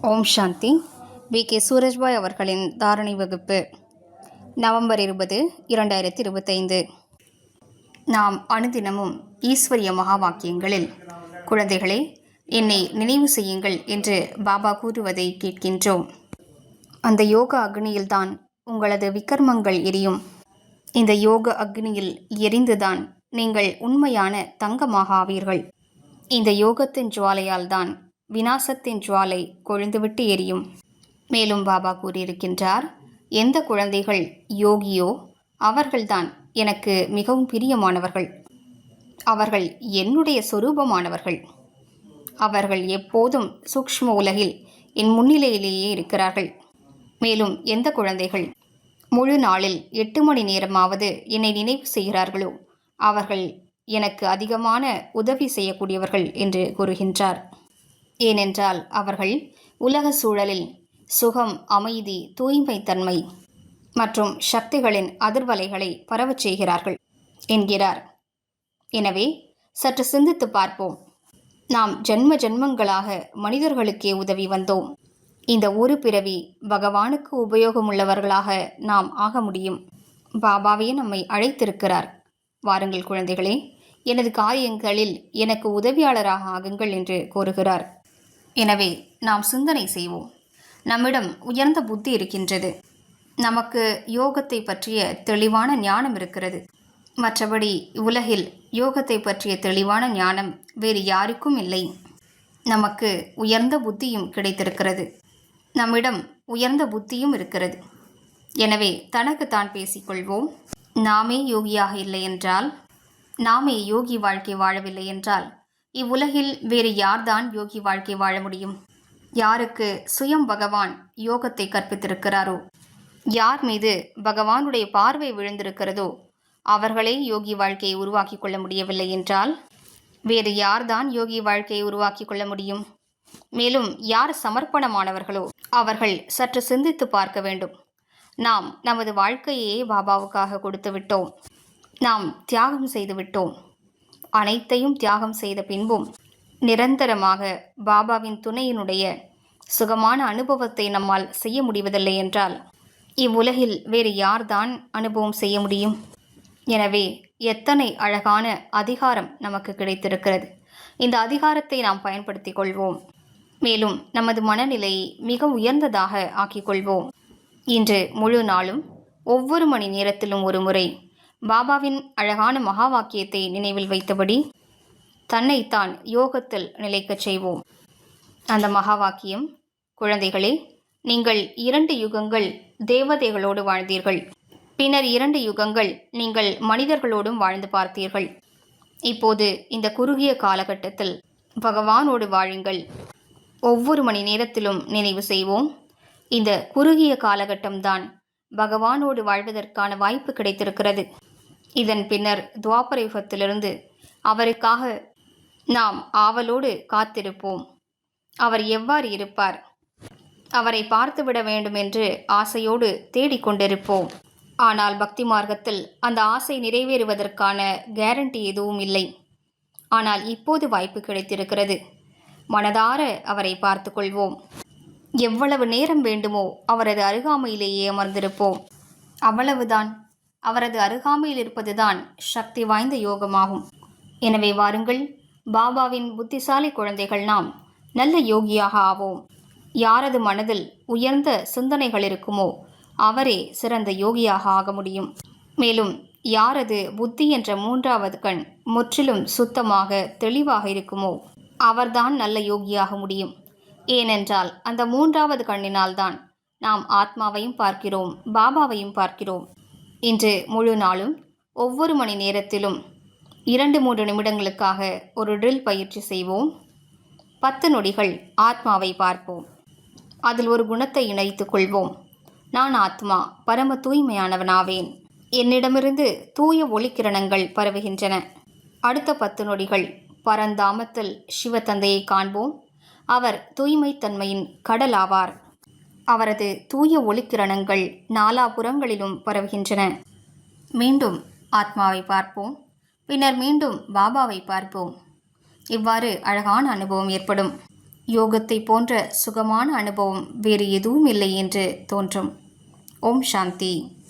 Om Shanti. We. K. Surajbhai அவர்களின் தாரணை வகுப்பு நவம்பர் இருபது இரண்டாயிரத்தி இருபத்தைந்து. நாம் அனுதினமும் ஈஸ்வரிய மகா வாக்கியங்களில் குழந்தைகளே என்னை நினைவு செய்யுங்கள் என்று பாபா கூறுவதை கேட்கின்றோம். அந்த யோக அக்னியில்தான் உங்களது விக்ரமங்கள் எரியும். இந்த யோக அக்னியில் எரிந்துதான் நீங்கள் உண்மையான தங்கமாக ஆவீர்கள். இந்த யோகத்தின் ஜுவாலையால் தான் வினாசத்தின் ஜுவாலை கொழுந்துவிட்டு எரியும். மேலும் பாபா கூறியிருக்கின்றார் எந்த குழந்தைகள் யோகியோ அவர்கள்தான் எனக்கு மிகவும் பிரியமானவர்கள். அவர்கள் என்னுடைய சொரூபமானவர்கள். அவர்கள் எப்போதும் சூக்ஷ்ம உலகில் என் முன்னிலையிலேயே இருக்கிறார்கள். மேலும் எந்த குழந்தைகள் முழு நாளில் எட்டு மணி நேரமாவது என்னை நினைவு செய்கிறார்களோ அவர்கள் எனக்கு அதிகமான உதவி செய்யக்கூடியவர்கள் என்று கூறுகின்றார். ஏனென்றால் அவர்கள் உலக சூழலில் சுகம் அமைதி தூய்மைத்தன்மை மற்றும் சக்திகளின் அதிர்வலைகளை பரவச் செய்கிறார்கள் என்கிறார். எனவே சற்று சிந்தித்து பார்ப்போம். நாம் ஜென்ம ஜென்மங்களாக மனிதர்களுக்கே உதவி வந்தோம். இந்த ஒரு பிறவி பகவானுக்கு உபயோகமுள்ளவர்களாக நாம் ஆக முடியும். பாபாவே நம்மை அழைத்திருக்கிறார். வாருங்கள் குழந்தைகளே எனது காரியங்களில் எனக்கு உதவியாளராக ஆகுங்கள் என்று கோருகிறார் எனவே நாம் சிந்தனை செய்வோம். நம்மிடம் உயர்ந்த புத்தி இருக்கின்றது. நமக்கு யோகத்தை பற்றிய தெளிவான ஞானம் இருக்கிறது. மற்றபடி உலகில் யோகத்தை பற்றிய தெளிவான ஞானம் வேறு யாருக்கும் இல்லை. நமக்கு உயர்ந்த புத்தியும் கிடைத்திருக்கிறது. நம்மிடம் உயர்ந்த புத்தியும் இருக்கிறது. எனவே தனக்கு தான் பேசிக்கொள்வோம். நாமே யோகியாக இல்லை என்றால் நாமே யோகி வாழ்க்கை வாழவில்லை என்றால் இவ்வுலகில் வேறு யார்தான் யோகி வாழ்க்கை வாழ முடியும்? யாருக்கு சுயம் பகவான் யோகத்தை கற்பித்திருக்கிறாரோ? யார் மீது பகவானுடைய பார்வை விழுந்திருக்கிறதோ அவர்களே யோகி வாழ்க்கையை உருவாக்கி கொள்ள முடியவில்லை என்றால்? வேறு யார்தான் யோகி வாழ்க்கையை உருவாக்கி கொள்ள முடியும்? மேலும் யார் சமர்ப்பணமானவர்களோ அவர்கள் சற்று சிந்தித்து பார்க்க வேண்டும். நாம் நமது வாழ்க்கையே பாபாவுக்காக கொடுத்து விட்டோம். நாம் தியாகம் செய்து விட்டோம். அனைத்தையும் தியாகம் செய்த பின்பும் நிரந்தரமாக பாபாவின் துணையினுடைய சுகமான அனுபவத்தை நம்மால் செய்ய முடிவதில்லை என்றால் இவ்வுலகில் வேறு யார்தான் அனுபவம் செய்ய முடியும்? எனவே எத்தனை அழகான அதிகாரம் நமக்கு கிடைத்திருக்கிறது. இந்த அதிகாரத்தை நாம் பயன்படுத்திக் கொள்வோம். மேலும் நமது மனநிலையை மிக உயர்ந்ததாக ஆக்கிக்கொள்வோம் இன்று முழு நாளும் ஒவ்வொரு மணி நேரத்திலும் ஒரு முறை பாபாவின் அழகான மகா வாக்கியத்தை நினைவில் வைத்தபடி தன்னைத்தான் யோகத்தில் நிலைக்கச் செய்வோம். அந்த மகா வாக்கியம் குழந்தைகளே நீங்கள் இரண்டு யுகங்கள் தேவதைகளோடு வாழ்ந்தீர்கள். பின்னர் இரண்டு யுகங்கள் நீங்கள் மனிதர்களோடும் வாழ்ந்து பார்த்தீர்கள். இப்போது இந்த குறுகிய காலகட்டத்தில் பகவானோடு வாழுங்கள். ஒவ்வொரு மணி நேரத்திலும் நினைவு செய்வோம். இந்த குறுகிய காலகட்டம்தான் பகவானோடு வாழ்வதற்கான வாய்ப்பு கிடைத்திருக்கிறது. இதன் பின்னர் துவாபர யுகத்திலிருந்து அவருக்காக நாம் ஆவலோடு காத்திருப்போம். அவர் எவ்வாறு இருப்பார்? அவரை பார்த்துவிட வேண்டும் என்று ஆசையோடு தேடிக்கொண்டிருப்போம். ஆனால் பக்தி மார்க்கத்தில் அந்த ஆசை நிறைவேறுவதற்கான கேரண்டி எதுவும் இல்லை. ஆனால் இப்போது வாய்ப்பு கிடைத்திருக்கிறது. மனதார அவரை பார்த்து கொள்வோம் எவ்வளவு நேரம் வேண்டுமோ அவரது அருகாமையிலேயே அமர்ந்திருப்போம். அவ்வளவுதான். அவரது அருகாமையில் இருப்பதுதான் சக்தி வாய்ந்த யோகமாகும். எனவே வாருங்கள் பாபாவின் புத்திசாலி குழந்தைகள் நாம் நல்ல யோகியாக ஆவோம். யாரது மனதில் உயர்ந்த சிந்தனைகள் இருக்குமோ அவரே சிறந்த யோகியாக ஆக முடியும். மேலும் யாரது புத்தி என்ற மூன்றாவது கண் முற்றிலும் சுத்தமாக தெளிவாக இருக்குமோ அவர்தான் நல்ல யோகியாக முடியும். ஏனென்றால் அந்த மூன்றாவது கண்ணினால்தான் நாம் ஆத்மாவையும் பார்க்கிறோம் பாபாவையும் பார்க்கிறோம். இன்று முழு நாளும் ஒவ்வொரு மணி நேரத்திலும் இரண்டு மூன்று நிமிடங்களுக்காக ஒரு ட்ரில் பயிற்சி செய்வோம். பத்து நொடிகள் ஆத்மாவை பார்ப்போம். அதில் ஒரு குணத்தை இணைத்துக் கொள்வோம். நான் ஆத்மா பரம தூய்மையானவனாவேன். என்னிடமிருந்து தூய ஒளிக்கிரணங்கள் பரவுகின்றன. அடுத்த பத்து நொடிகள் பரந்தாமத்தில் சிவத்தந்தையை காண்போம். அவர் தூய்மைத்தன்மையின் கடல் ஆவார். அவரது தூய ஒளிக்கிரணங்கள் நாலாபுறங்களிலும் பரவுகின்றன. மீண்டும் ஆத்மாவை பார்ப்போம். பின்னர் மீண்டும் பாபாவை பார்ப்போம். இவ்வாறு அழகான அனுபவம் ஏற்படும். யோகத்தை போன்ற சுகமான அனுபவம் வேறு எதுவும் இல்லை என்று தோன்றும். ஓம் சாந்தி.